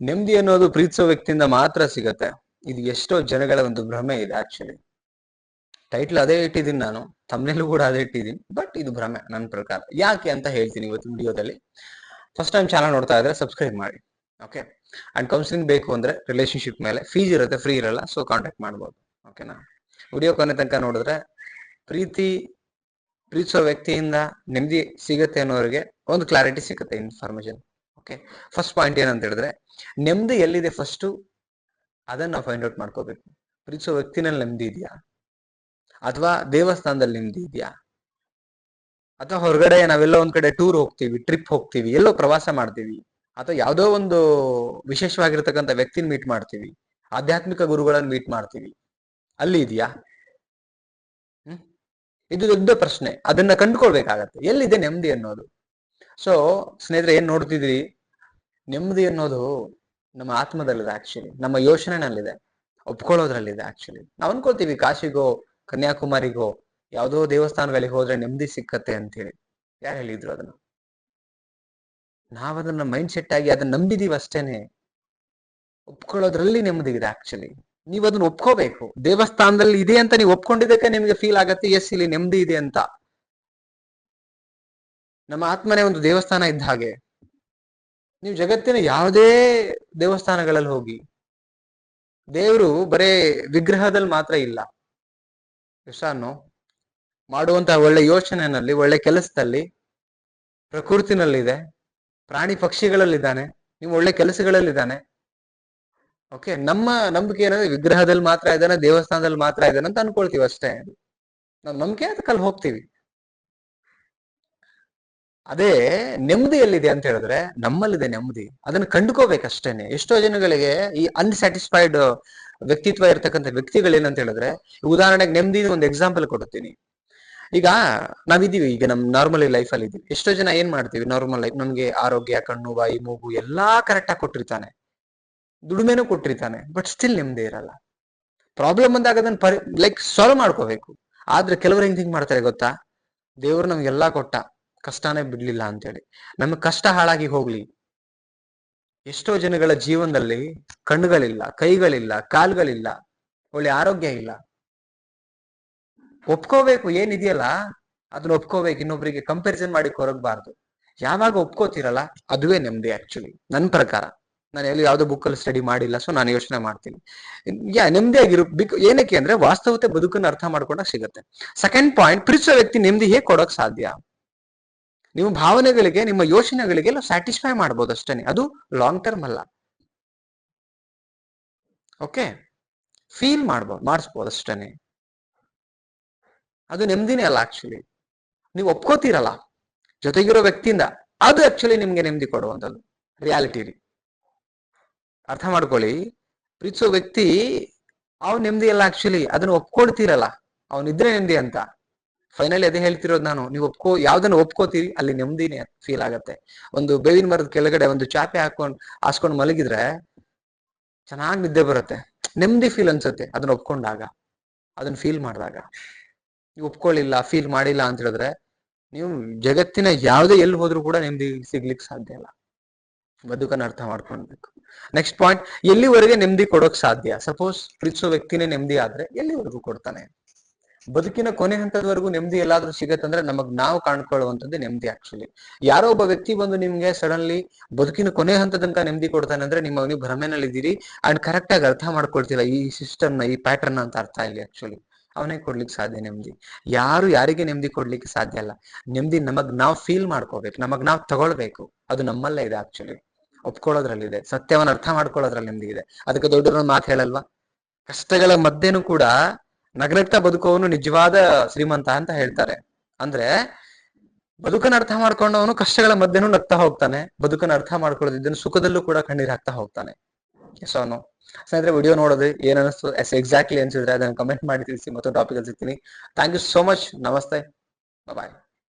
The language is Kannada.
ನೆಮ್ಮದಿ ಅನ್ನೋದು ಪ್ರೀತಿಸೋ ವ್ಯಕ್ತಿಯಿಂದ ಮಾತ್ರ ಸಿಗತ್ತೆ. ಇದು ಎಷ್ಟೋ ಜನಗಳ ಒಂದು ಭ್ರಮೆ ಇದೆ ಆಕ್ಚುಲಿ ಟೈಟ್ಲ್ ಅದೇ ಇಟ್ಟಿದ್ದೀನಿ ನಾನು. ತಮ್ಮನೇಲೂ ಕೂಡ ಅದೇ ಇಟ್ಟಿದ್ದೀನಿ. ಬಟ್ ಇದು ಭ್ರಮೆ ನನ್ನ ಪ್ರಕಾರ. ಯಾಕೆ ಅಂತ ಹೇಳ್ತೀನಿ ಇವತ್ತು ವಿಡಿಯೋದಲ್ಲಿ. ಫಸ್ಟ್ ಟೈಮ್ ಚಾನಲ್ ನೋಡ್ತಾ ಇದ್ರೆ ಸಬ್ಸ್ಕ್ರೈಬ್ ಮಾಡಿ. ಓಕೆ ಅಂಡ್ ಕೌನ್ಸಿಲಿಂಗ್ ಬೇಕು ಅಂದ್ರೆ ರಿಲೇಶನ್ಶಿಪ್ ಮೇಲೆ. ಫೀಸ್ ಇರುತ್ತೆ ಫ್ರೀ ಇರಲ್ಲ. ಸೊ ಕಾಂಟ್ಯಾಕ್ಟ್ ಮಾಡ್ಬೋದು. ಓಕೆನಾ ವಿಡಿಯೋ ಕೊನೆ ತನಕ ನೋಡಿದ್ರೆ ಪ್ರೀತಿ, ಪ್ರೀತಿಸೋ ವ್ಯಕ್ತಿಯಿಂದ ನೆಮ್ಮದಿ ಸಿಗುತ್ತೆ ಅನ್ನೋರಿಗೆ ಒಂದು ಕ್ಲಾರಿಟಿ ಸಿಗುತ್ತೆ ಇನ್ಫಾರ್ಮೇಶನ್ ಓಕೆ ಫಸ್ಟ್ ಪಾಯಿಂಟ್ ಏನಂತ ಹೇಳಿದ್ರೆ ನೆಮ್ಮದಿ ಎಲ್ಲಿದೆ ಫಸ್ಟು ಅದನ್ನ ಫೈಂಡ್ ಔಟ್ ಮಾಡ್ಕೋಬೇಕು. ಪ್ರೀತಿಸೋ ವ್ಯಕ್ತಿನಲ್ಲಿ ನೆಮ್ಮದಿ ಇದೆಯಾ? ಅಥವಾ ದೇವಸ್ಥಾನದಲ್ಲಿ ನೆಮ್ಮದಿ ಇದೆಯಾ? ಅಥವಾ ಹೊರಗಡೆ ನಾವೆಲ್ಲೋ ಒಂದ್ ಕಡೆ ಟೂರ್ ಹೋಗ್ತೀವಿ ಟ್ರಿಪ್ ಹೋಗ್ತೀವಿ, ಎಲ್ಲೋ ಪ್ರವಾಸ ಮಾಡ್ತೀವಿ, ಅಥವಾ ಯಾವುದೋ ಒಂದು ವಿಶೇಷವಾಗಿರ್ತಕ್ಕಂಥ ವ್ಯಕ್ತಿನ ಮೀಟ್ ಮಾಡ್ತೀವಿ, ಆಧ್ಯಾತ್ಮಿಕ ಗುರುಗಳನ್ನ ಮೀಟ್ ಮಾಡ್ತೀವಿ, ಅಲ್ಲಿ ಇದೆಯಾ? ಇದು ದೊಡ್ಡ ಪ್ರಶ್ನೆ. ಅದನ್ನ ಕಂಡುಕೊಳ್ಬೇಕಾಗತ್ತೆ. ಎಲ್ಲಿದೆ ನೆಮ್ಮದಿ ಅನ್ನೋದು? ಸೊ ಸ್ನೇಹಿತರೆ ಏನ್ ನೋಡ್ತಿದ್ರಿ ನೆಮ್ಮದಿ ಅನ್ನೋದು ನಮ್ಮ ಆತ್ಮದಲ್ಲಿದೆ ಆಕ್ಚುಲಿ ನಮ್ಮ ಯೋಚನೆನಲ್ಲಿದೆ. ಒಪ್ಕೊಳ್ಳೋದ್ರಲ್ಲಿದೆ ಆಕ್ಚುಲಿ ನಾವು ಅನ್ಕೊಳ್ತೀವಿ ಕಾಶಿಗೋ, ಕನ್ಯಾಕುಮಾರಿಗೋ, ಯಾವುದೋ ದೇವಸ್ಥಾನಗಳಿಗೆ ಹೋದ್ರೆ ನೆಮ್ಮದಿ ಸಿಕ್ಕತ್ತೆ ಅಂತ ಹೇಳಿ ಯಾರು ಹೇಳಿದ್ರು ಅದನ್ನ? ನಾವ್ ಅದನ್ನ ಮೈಂಡ್ ಸೆಟ್ ಆಗಿ ಅದನ್ನ ನಂಬಿದೀವಿ ಅಷ್ಟೇನೆ. ಒಪ್ಕೊಳ್ಳೋದ್ರಲ್ಲಿ ನೆಮ್ಮದಿ ಇದೆ ಆಕ್ಚುಲಿ ನೀವು ಅದನ್ನ ಒಪ್ಕೋಬೇಕು. ದೇವಸ್ಥಾನದಲ್ಲಿ ಇದೆ ಅಂತ ನೀವು ಒಪ್ಕೊಂಡಿದ್ದಕ್ಕೆ ನಿಮ್ಗೆ ಫೀಲ್ ಆಗತ್ತೆ ಎಸ್ ಇಲ್ಲಿ ನೆಮ್ಮದಿ ಇದೆ ಅಂತ. ನಮ್ಮ ಆತ್ಮನೇ ಒಂದು ದೇವಸ್ಥಾನ ಇದ್ದ ಹಾಗೆ. ನೀವು ಜಗತ್ತಿನ ಯಾವುದೇ ದೇವಸ್ಥಾನಗಳಲ್ಲಿ ಹೋಗಿ, ದೇವರು ಬರೇ ವಿಗ್ರಹದಲ್ಲಿ ಮಾತ್ರ ಇಲ್ಲ. ಯಶಾನು ಮಾಡುವಂತಹ ಒಳ್ಳೆ ಯೋಚನೆನಲ್ಲಿ, ಒಳ್ಳೆ ಕೆಲಸದಲ್ಲಿ, ಪ್ರಕೃತಿನಲ್ಲಿದೆ, ಪ್ರಾಣಿ ಪಕ್ಷಿಗಳಲ್ಲಿದ್ದಾನೆ, ನೀವು ಒಳ್ಳೆ ಕೆಲಸಗಳಲ್ಲಿದ್ದಾನೆ. ಓಕೆ ನಮ್ಮ ನಂಬಿಕೆ ಏನಂದ್ರೆ ವಿಗ್ರಹದಲ್ಲಿ ಮಾತ್ರ ಇದ್ದಾನೆ, ದೇವಸ್ಥಾನದಲ್ಲಿ ಮಾತ್ರ ಇದ್ದಾನೆ ಅಂತ ಅನ್ಕೊಳ್ತೀವಿ ಅಷ್ಟೇ. ನಾವು ನಂಬಿಕೆ ಅದಕ್ಕೆ ಅಲ್ಲಿ ಹೋಗ್ತೀವಿ. ಅದೇ ನೆಮ್ಮದಿ ಎಲ್ಲಿದೆ ಅಂತ ಹೇಳಿದ್ರೆ ನಮ್ಮಲ್ಲಿದೆ ನೆಮ್ಮದಿ. ಅದನ್ನ ಕಂಡುಕೋಬೇಕಷ್ಟೇನೆ. ಎಷ್ಟೋ ಜನಗಳಿಗೆ ಈ ಅನ್ಸ್ಯಾಟಿಸ್ಫೈಡ್ ವ್ಯಕ್ತಿತ್ವ ಇರ್ತಕ್ಕಂಥ ವ್ಯಕ್ತಿಗಳೇನಂತ ಹೇಳಿದ್ರೆ, ಉದಾಹರಣೆಗೆ ನೆಮ್ಮದಿ ಒಂದು ಎಕ್ಸಾಂಪಲ್ ಕೊಡ್ತೀನಿ ಈಗ ನಾವಿದೀವಿ ಈಗ ನಮ್ ನಾರ್ಮಲಿ ಲೈಫ್ ಅಲ್ಲಿ ಇದೀವಿ ಎಷ್ಟೋ ಜನ ಏನ್ ಮಾಡ್ತೀವಿ ನಾರ್ಮಲ್ ಲೈಫ್ ನಮ್ಗೆ ಆರೋಗ್ಯ, ಕಣ್ಣು, ಬಾಯಿ, ಮೂಗು ಎಲ್ಲಾ ಕರೆಕ್ಟ್ ಆಗಿ ಕೊಟ್ಟಿರ್ತಾನೆ. ದುಡಿಮೆನೂ ಕೊಟ್ಟಿರ್ತಾನೆ ಬಟ್ ಸ್ಟಿಲ್ ನೆಮ್ಮದಿ ಇರಲ್ಲ. ಪ್ರಾಬ್ಲಮ್ ಬಂದಾಗ ಅದನ್ನ ಲೈಕ್ ಸಾಲ್ವ್ ಮಾಡ್ಕೋಬೇಕು. ಆದ್ರೆ ಕೆಲವರು ಹೆಂಗ್ ಹಿಂಗ್ ಮಾಡ್ತಾರೆ ಗೊತ್ತಾ? ದೇವ್ರು ನಮ್ಗೆಲ್ಲಾ ಕೊಟ್ಟ. ಕಷ್ಟನೇ ಬಿಡ್ಲಿಲ್ಲ ಅಂತೇಳಿ. ನಮ್ಮ ಕಷ್ಟ ಹಾಳಾಗಿ ಹೋಗ್ಲಿ. ಎಷ್ಟೋ ಜನಗಳ ಜೀವನದಲ್ಲಿ ಕಣ್ಣುಗಳಿಲ್ಲ, ಕೈಗಳಿಲ್ಲ, ಕಾಲ್ಗಳಿಲ್ಲ, ಒಳ್ಳೆ ಆರೋಗ್ಯ ಇಲ್ಲ. ಒಪ್ಕೋಬೇಕು, ಏನಿದೆಯಲ್ಲ, ಅದನ್ನ ಒಪ್ಕೋಬೇಕು, ಇನ್ನೊಬ್ರಿಗೆ ಕಂಪ್ಯಾರಿಸನ್ ಮಾಡಿ ಕೊರಗಬಾರ್ದು. ಯಾವಾಗ ಒಪ್ಕೋತಿರಲ್ಲ, ಅದುವೇ ನೆಮ್ಮದಿ ಆಕ್ಚುಲಿ ನನ್ನ ಪ್ರಕಾರ. ನಾನು ಎಲ್ಲಿ ಯಾವ್ದೋ ಬುಕ್ ಅಲ್ಲಿ ಸ್ಟಡಿ ಮಾಡಿಲ್ಲ ಸೊ ನಾನು ಯೋಚನೆ ಮಾಡ್ತೀನಿ. ಯಾ, ನೆಮ್ಮದಿಯಾಗಿರು ಬಿಕ್ ಏನಕ್ಕೆ ಅಂದ್ರೆ ವಾಸ್ತವತೆ ಬದುಕನ್ನು ಅರ್ಥ ಮಾಡ್ಕೊಂಡಾಗ ಸಿಗುತ್ತೆ. ಸೆಕೆಂಡ್ ಪಾಯಿಂಟ್ ಪ್ರೀತಿಸೋ ವ್ಯಕ್ತಿ ನೆಮ್ಮದಿ ಹೇಗೆ ಕೊಡೋಕ್ ಸಾಧ್ಯ? ನಿಮ್ಮ ಭಾವನೆಗಳಿಗೆ, ನಿಮ್ಮ ಯೋಚನೆಗಳಿಗೆಲ್ಲ ಸ್ಯಾಟಿಸ್ಫೈ ಮಾಡ್ಬೋದು ಅಷ್ಟೇ ಅದು ಲಾಂಗ್ ಟರ್ಮ್ ಅಲ್ಲ. ಓಕೆ ಫೀಲ್ ಮಾಡ್ಬೋದು ಮಾಡಿಸ್ಬೋದು ಅಷ್ಟೇ ಅದು ನೆಮ್ಮದಿನೇ ಅಲ್ಲ ಆಕ್ಚುಲಿ ನೀವು ಒಪ್ಕೋತೀರಲ್ಲ. ಜೊತೆಗಿರೋ ವ್ಯಕ್ತಿಯಿಂದ, ಅದು ಆಕ್ಚುಲಿ ನಿಮ್ಗೆ ನೆಮ್ಮದಿ ಕೊಡುವಂಥದ್ದು. ರೀ. ಅರ್ಥ ಮಾಡ್ಕೊಳ್ಳಿ. ಪ್ರೀತಿಸೋ ವ್ಯಕ್ತಿ, ಅವ್ನು ನೆಮ್ಮದಿ ಅಲ್ಲ ಆಕ್ಚುಲಿ ಅದನ್ನ ಒಪ್ಕೊಳ್ತೀರಲ್ಲ. ಅವನಿದ್ರೆ ನೆಮ್ಮದಿ ಅಂತ. ಫೈನಲಿ ಅದೇ ಹೇಳ್ತಿರೋದು ನಾನು, ನೀವು ಒಪ್ಕೋ, ಯಾವ್ದನ್ನ ಒಪ್ಕೋತೀರಿ, ಅಲ್ಲಿ ನೆಮ್ಮದಿನೇ ಫೀಲ್ ಆಗತ್ತೆ. ಒಂದು ಬೇವಿನ ಮರದ ಕೆಳಗಡೆ ಒಂದು ಚಾಪೆ ಹಾಕೊಂಡ್ ಹಾಸ್ಕೊಂಡ್ ಮಲಗಿದ್ರೆ ಚೆನ್ನಾಗಿ ನಿದ್ದೆ ಬರುತ್ತೆ. ನೆಮ್ಮದಿ ಫೀಲ್ ಅನ್ಸುತ್ತೆ, ಅದನ್ನ ಒಪ್ಕೊಂಡಾಗ, ಅದನ್ನ ಫೀಲ್ ಮಾಡಿದಾಗ. ನೀವು ಒಪ್ಕೊಳ್ಳಿಲ್ಲ ಫೀಲ್ ಮಾಡಿಲ್ಲ ಅಂತ ಹೇಳಿದ್ರೆ, ನೀವು ಜಗತ್ತಿನ ಯಾವುದೇ ಎಲ್ಲಿ ಹೋದ್ರೂ ಕೂಡ ನೆಮ್ಮದಿ ಸಿಗ್ಲಿಕ್ಕೆ ಸಾಧ್ಯ ಇಲ್ಲ. ಬದುಕನ್ನ ಅರ್ಥ ಮಾಡ್ಕೊಳ್ಬೇಕು. ನೆಕ್ಸ್ಟ್ ಪಾಯಿಂಟ್ ಎಲ್ಲಿವರೆಗೆ ನೆಮ್ಮದಿ ಕೊಡೋಕ್ ಸಾಧ್ಯ? ಸಪೋಸ್ ಪ್ರೀತಿಸೋ ವ್ಯಕ್ತಿನೇ ನೆಮ್ಮದಿ ಆದ್ರೆ ಎಲ್ಲಿವರೆಗೂ ಕೊಡ್ತಾನೆ? ಬದುಕಿನ ಕೊನೆ ಹಂತದವರೆಗೂ ನೆಮ್ಮದಿ ಎಲ್ಲಾದ್ರೂ ಸಿಗತ್ತಂದ್ರೆ ನಮಗ್ ನಾವು ಕಾಣ್ಕೊಳ್ಳುವಂಥದ್ದು ನೆಮ್ಮದಿ ಆಕ್ಚುಲಿ ಯಾರೋ ಒಬ್ಬ ವ್ಯಕ್ತಿ ಬಂದು ನಿಮ್ಗೆ ಸಡನ್ಲಿ ಬದುಕಿನ ಕೊನೆ ಹಂತದಂತ ನೆಮ್ಮದಿ ಕೊಡ್ತಾನೆ ಅಂದ್ರೆ ನಿಮ್ಮ ನೀವು ಭ್ರಮೆನಲ್ಲಿ ಇದ್ದೀರಿ ಅಂಡ್ ಕರೆಕ್ಟ್ ಆಗಿ ಅರ್ಥ ಮಾಡ್ಕೊಳ್ತಿಲ್ಲ ಈ ಸಿಸ್ಟಮ್ನ, ಈ ಪ್ಯಾಟರ್ನ್ ಅಂತ ಅರ್ಥ ಇಲ್ಲಿ ಆಕ್ಚುಲಿ ಅವನೇ ಕೊಡ್ಲಿಕ್ಕೆ ಸಾಧ್ಯ ನೆಮ್ಮದಿ. ಯಾರು ಯಾರಿಗೆ ನೆಮ್ಮದಿ ಕೊಡ್ಲಿಕ್ಕೆ ಸಾಧ್ಯ ಅಲ್ಲ. ನೆಮ್ಮದಿ ನಮಗ್ ನಾವ್ ಫೀಲ್ ಮಾಡ್ಕೋಬೇಕು, ನಮಗ್ ನಾವ್ ತಗೊಳ್ಬೇಕು. ಅದು ನಮ್ಮಲ್ಲೇ ಇದೆ ಆಕ್ಚುಲಿ ಒಪ್ಕೊಳ್ಳೋದ್ರಲ್ಲಿದೆ. ಸತ್ಯವನ್ನ ಅರ್ಥ ಮಾಡ್ಕೊಳ್ಳೋದ್ರಲ್ಲಿ ನೆಮ್ಮದಿ ಇದೆ. ಅದಕ್ಕೆ ದೊಡ್ಡ ಮಾತು ಹೇಳಲ್ವಾ? ಕಷ್ಟಗಳ ಮಧ್ಯೆನೂ ಕೂಡ ನಗನಗ್ತಾ ಬದುಕುವವನು ನಿಜವಾದ ಶ್ರೀಮಂತ ಅಂತ ಹೇಳ್ತಾರೆ. ಅಂದ್ರೆ ಬದುಕನ್ನ ಅರ್ಥ ಮಾಡ್ಕೊಂಡವನು ಕಷ್ಟಗಳ ಮಧ್ಯನೂ ನಗ್ತಾ ಹೋಗ್ತಾನೆ. ಬದುಕನ್ನ ಅರ್ಥ ಮಾಡ್ಕೊಳ್ಳೋದಿದ್ದನ್ನು ಸುಖದಲ್ಲೂ ಕೂಡ ಕಣ್ಣೀರ್ ಹಾಕ್ತಾ ಹೋಗ್ತಾನೆ. ಸೊ ನೋ ಸ್ನೇಹಿತರೆ ವಿಡಿಯೋ ನೋಡೋದು ಏನ್ ಅನಿಸ್ತು? ಎಸ್ ಎಕ್ಸಾಕ್ಟ್ಲಿ ಅನ್ಸಿದ್ರೆ ಅದನ್ನ ಕಮೆಂಟ್ ಮಾಡಿ ತಿಳಿಸಿ ಮತ್ತೊಂದು ಟಾಪಿಕ್ ಸಿಗ್ತೀನಿ. ಥ್ಯಾಂಕ್ ಯು ಸೋ ಮಚ್ ನಮಸ್ತೆ. ಬಾಯ್